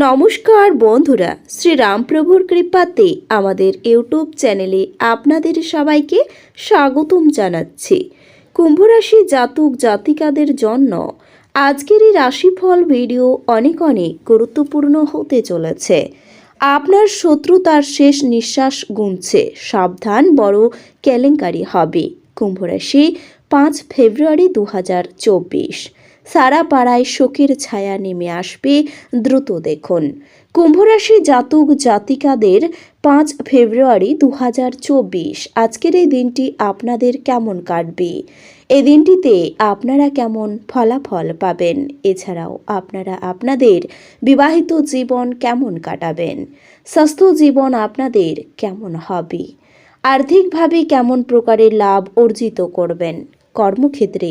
নমস্কার বন্ধুরা শ্রী রামপ্রভুর কৃপাতে আমাদের ইউটিউব চ্যানেলে আপনাদের সবাইকে স্বাগতম জানাচ্ছি। কুম্ভরাশি জাতক জাতিকাদের জন্য আজকের এই রাশিফল ভিডিও অনেক অনেক গুরুত্বপূর্ণ হতে চলেছে। আপনার শত্রু তার শেষ নিঃশ্বাস গুনছে, সাবধান বড় কেলেঙ্কারি হবে। কুম্ভরাশি পাঁচ ফেব্রুয়ারি দু হাজার চব্বিশ। সারা পাড়ায় শোকের ছায়া নেমে আসবে, দ্রুত দেখুন। কুম্ভরাশি জাতক জাতিকাদের পাঁচ ফেব্রুয়ারি দু হাজার চব্বিশ, আজকের এই দিনটি আপনাদের কেমন কাটবে? এই দিনটিতে আপনারা কেমন ফলাফল পাবেন? এছাড়াও আপনারা আপনাদের বিবাহিত জীবন কেমন কাটাবেন? স্বাস্থ্য জীবন আপনাদের কেমন হবে? আর্থিকভাবে কেমন প্রকারের লাভ অর্জিত করবেন? কর্মক্ষেত্রে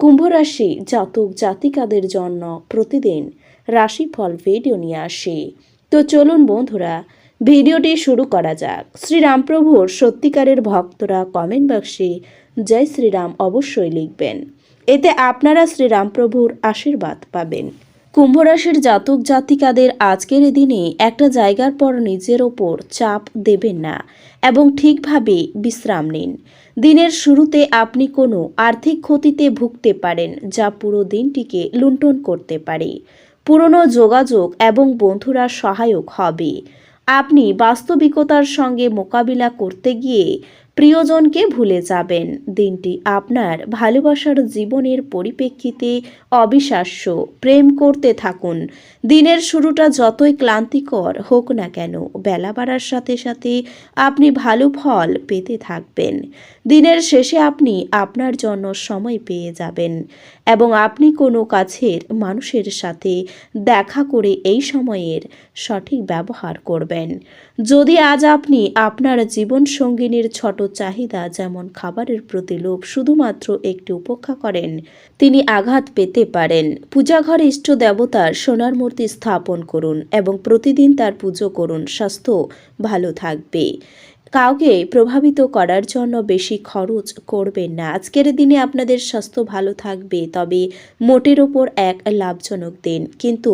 কুম্ভরাশি জাতক জাতিকাদের জন্য প্রতিদিন রাশিফল ভিডিও নিয়ে আসি। তো চলুন বন্ধুরা, ভিডিওটি শুরু করা যাক। শ্রীরামপ্রভুর সত্যিকারের ভক্তরা কমেন্ট বক্সে জয় শ্রীরাম অবশ্যই লিখবেন। এতে আপনারা শ্রীরামপ্রভুর আশীর্বাদ পাবেন। কুম্ভরাশির জাতক জাতিকাদের আজকের দিনে একটা জায়গার পর নিজের ওপর চাপ দেবেন না এবং ঠিকভাবে বিশ্রাম নিন। দিনের শুরুতে আপনি কোনো আর্থিক ক্ষতিতে ভুগতে পারেন যা পুরো দিনটিকে লুণ্ঠন করতে পারে। পুরনো যোগাযোগ এবং বন্ধুরা সহায়ক হবে। আপনি বাস্তবিকতার সঙ্গে মোকাবিলা করতে গিয়ে প্রিয়জনকে ভুলে যাবেন। দিনটি আপনার ভালোবাসার জীবনের পরিপ্রেক্ষিতে অবিশ্বাস্য। প্রেম করতে থাকুন। দিনের শুরুটা যতই ক্লান্তিকর হোক না কেন, বেলা বাড়ার সাথে সাথে আপনি ভালো ফল পেতে থাকবেন। দিনের শেষে আপনি আপনার জন্য সময় পেয়ে যাবেন। এবং আপনি কোনো কাছের মানুষের সাথে দেখা করে এই সময়ের সঠিক ব্যবহার করবেন। যদি আজ আপনি আপনার জীবন সঙ্গিনীর ছোট চাহিদা যেমন খাবারের প্রতি লোভ শুধুমাত্র একটি উপেক্ষা করেন, তিনি আঘাত পেতে পারেন। পূজাঘরে ইষ্ট দেবতার সোনার মূর্তি স্থাপন করুন এবং প্রতিদিন তার পুজো করুন। স্বাস্থ্য ভালো থাকবে। কাউকে প্রভাবিত করার জন্য বেশি খরচ করবেন না। আজকের দিনে আপনাদের স্বাস্থ্য ভালো থাকবে, তবে মোটের ওপর এক লাভজনক দিন। কিন্তু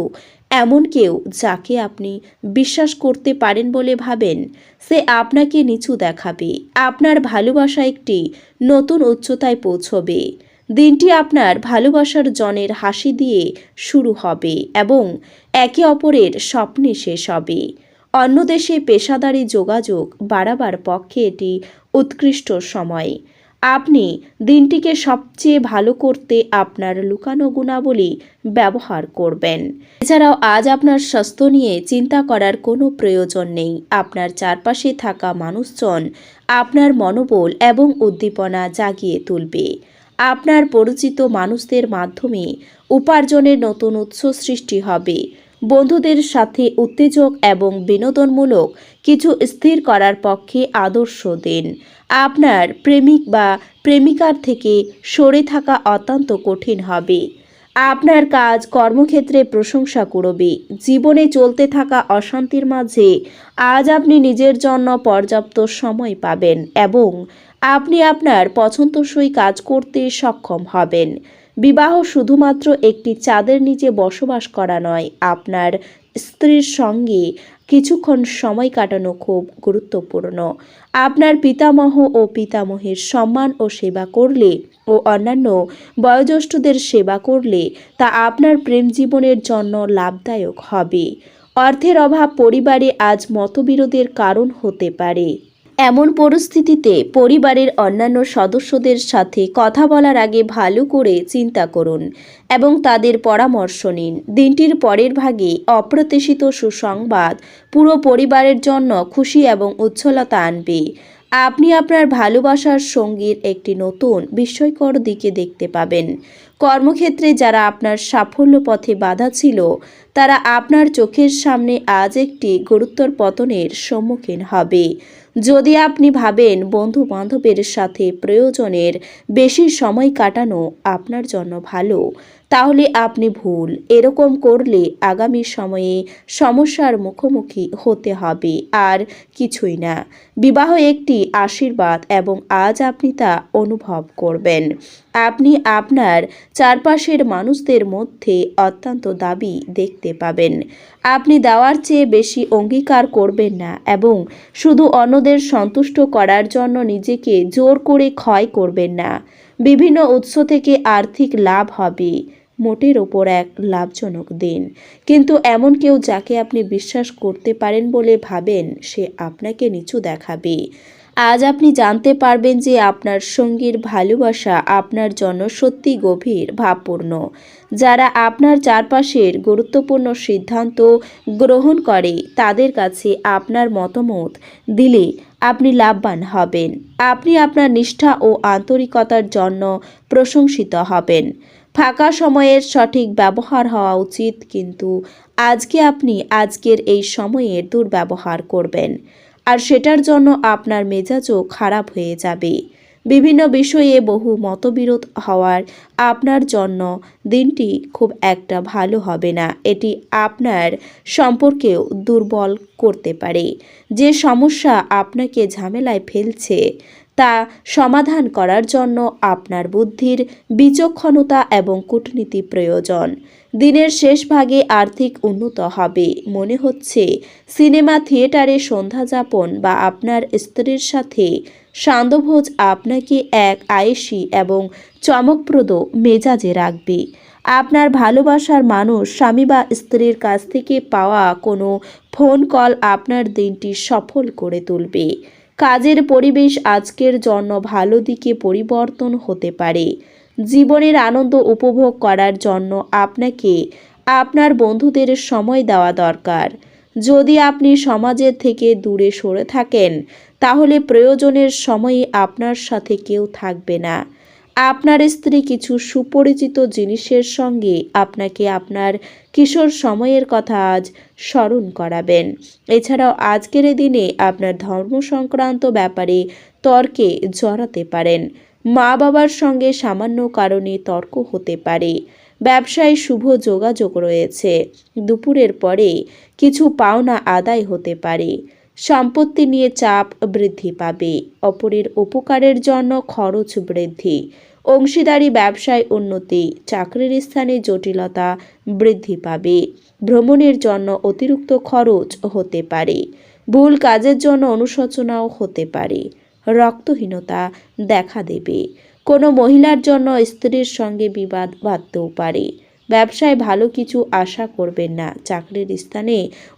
এমন কেউ যাকে আপনি বিশ্বাস করতে পারেন বলে ভাবেন, সে আপনাকে নিচু দেখাবে। আপনার ভালোবাসা একটি নতুন উচ্চতায় পৌঁছবে। দিনটি আপনার ভালোবাসার জনের হাসি দিয়ে শুরু হবে এবং একে অপরের স্বপ্নে শেষ হবে। অন্য দেশে পেশাদারি যোগাযোগ বাড়াবার পক্ষে এটি উৎকৃষ্ট সময়। আপনি দিনটিকে সবচেয়ে ভালো করতে আপনার লুকানো গুণাবলী ব্যবহার করবেন। এছাড়াও আজ আপনার স্বাস্থ্য নিয়ে চিন্তা করার কোনো প্রয়োজন নেই। আপনার চারপাশে থাকা মানুষজন আপনার মনোবল এবং উদ্দীপনা জাগিয়ে তুলবে। আপনার পরিচিত মানুষদের মাধ্যমে উপার্জনের নতুন উৎস সৃষ্টি হবে। বন্ধুদের সাথে উত্তেজক এবং বিনোদনমূলক কিছু স্থির করার পক্ষে আদর্শ দিন। আপনার প্রেমিক বা প্রেমিকার থেকে সরে থাকা অত্যন্ত কঠিন হবে। আপনার কাজ, কর্মক্ষেত্রে প্রশংসা করবে জীবনে চলতে থাকা অশান্তির মাঝে আজ আপনি নিজের জন্য পর্যাপ্ত সময় পাবেন এবং আপনি আপনার পছন্দসই কাজ করতে সক্ষম হবেন। বিবাহ শুধুমাত্র একটি চাঁদের নিচে বসবাস করা নয়, আপনার স্ত্রীর সঙ্গে কিছুক্ষণ সময় কাটানো খুব গুরুত্বপূর্ণ। আপনার পিতামহ ও পিতামহের সম্মান ও সেবা করলে ও অন্যান্য বয়োজ্যেষ্ঠদের সেবা করলে তা আপনার প্রেম জীবনের জন্য লাভদায়ক হবে। অর্থের অভাব পরিবারে আজ মতবিরোধের কারণ হতে পারে। এমন পরিস্থিতিতে পরিবারের অন্যান্য সদস্যদের সাথে কথা বলার আগে ভালো করে চিন্তা করুন এবং তাদের পরামর্শ নিন। দিনটির পরের ভাগে অপ্রত্যাশিত সুসংবাদ পুরো পরিবারের জন্য খুশি এবং উচ্ছলতা আনবে। আপনি আপনার ভালোবাসার সঙ্গীর একটি নতুন বিস্ময়কর দিকে দেখতে পাবেন। কর্মক্ষেত্রে যারা আপনার সাফল্য পথে বাধা ছিল, তারা আপনার চোখের সামনে আজ একটি গুরুত্বর পতনের সম্মুখীন হবে। যদি আপনি ভাবেন বন্ধু বান্ধবের সাথে প্রয়োজনের বেশি সময় কাটানো আপনার জন্য ভালো তাহলে আপনি ভুল। এরকম করলে আগামী সময়ে সমস্যার মুখোমুখি হতে হবে। আর কিছুই না। বিবাহ একটি আশীর্বাদ এবং আজ আপনি তা অনুভব করবেন। আপনি আপনার চারপাশের মানুষদের মধ্যে অত্যন্ত দাবি দেখতে পাবেন। আপনি দেওয়ার চেয়ে বেশি অঙ্গীকার করবেন না এবং শুধু অন্যদের সন্তুষ্ট করার জন্য নিজেকে জোর করে ক্ষয় করবেন না। বিভিন্ন উৎস থেকে আর্থিক লাভ হবে। মোটের ওপর এক লাভজনক দিন। কিন্তু এমন কেউ যাকে আপনি বিশ্বাস করতে পারেন বলে ভাবেন, সে আপনাকে নিচু দেখাবে। আজ আপনি জানতে পারবেন যে আপনার সঙ্গীর ভালোবাসা আপনার জন্য সত্যি গভীর, ভাবপূর্ণ। যারা আপনার চারপাশের গুরুত্বপূর্ণ সিদ্ধান্ত গ্রহণ করে, তাদের কাছে আপনার মতামত দিলে আপনি লাভবান হবেন। আপনি আপনার নিষ্ঠা ও আন্তরিকতার জন্য প্রশংসিত হবেন। ফাঁকা সময়ের সঠিক ব্যবহার হওয়া উচিত, কিন্তু আজকে আপনি আজকের এই সময়ের দুর্ব্যবহার করবেন। আর সেটার জন্য আপনার মেজাজও খারাপ হয়ে যাবে। বিভিন্ন বিষয়ে বহু মতবিরোধ হওয়ার আপনার জন্য দিনটি খুব একটা ভালো হবে না। এটি আপনার সম্পর্কেও দুর্বল করতে পারে। যে সমস্যা আপনাকে ঝামেলায় ফেলছে তা সমাধান করার জন্য আপনার বুদ্ধির বিচক্ষণতা এবং কূটনীতি প্রয়োজন। দিনের শেষ ভাগে আর্থিক উন্নত হবে, মনে হচ্ছে। সিনেমা থিয়েটারে সন্ধ্যা যাপন বা আপনার স্ত্রীর সাথে সান্ধ্যভোজ আপনাকে এক আয়েসি এবং চমকপ্রদ মেজাজে রাখবে। আপনার ভালোবাসার মানুষ স্বামী বা স্ত্রীর কাছ থেকে পাওয়া কোনো ফোন কল আপনার দিনটি সফল করে তুলবে। কাজের পরিবেশ আজকের জন্য ভালো দিকে পরিবর্তন হতে পারে। জীবনের আনন্দ উপভোগ করার জন্য আপনাকে আপনার বন্ধুদের সময় দেওয়া দরকার। যদি আপনি সমাজের থেকে দূরে সরে থাকেন, তাহলে প্রয়োজনের সময়ে আপনার সাথে কেউ থাকবে না। আপনার স্ত্রী কিছু সুপরিচিত জিনিসের সঙ্গে আপনাকে আপনার কিশোর সময়ের কথা আজ স্মরণ করাবেন। এছাড়াও আজকের দিনে আপনার ধর্ম সংক্রান্ত ব্যাপারে তর্কে জড়াতে পারেন। মা বাবার সঙ্গে সামান্য কারণে তর্ক হতে পারে। ব্যবসায় শুভ যোগাযোগ রয়েছে। দুপুরের পরে কিছু পাওনা আদায় হতে পারে। সম্পত্তি নিয়ে চাপ বৃদ্ধি পাবে। অপরের উপকারের জন্য খরচ বৃদ্ধি। অংশীদারি ব্যবসায় উন্নতি, চাকরির স্থানে জটিলতা বৃদ্ধি পাবে। ভ্রমণের জন্য অতিরিক্ত খরচ হতে পারে। ভুল কাজের জন্য অনুশোচনাও হতে পারে। রক্তহীনতা দেখা দেবে। কোনো মহিলার জন্য স্ত্রীর সঙ্গে বিবাদ বাঁধতেও পারে। ব্যবসায় ভালো কিছু আশা করবেন না। চাকরির স্থানে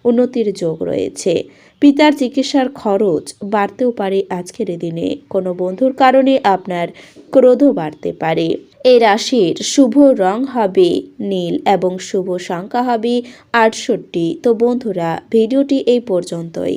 উন্নতির যোগ রয়েছে। পিতার চিকিৎসার খরচ বাড়তেও পারে আজকের দিনে। কোনো বন্ধুর কারণে আপনার ক্রোধ বাড়তে পারে। এই রাশির শুভ রং হবে নীল এবং শুভ সংখ্যা হবে আটষট্টি। তো বন্ধুরা, ভিডিওটি এই পর্যন্তই।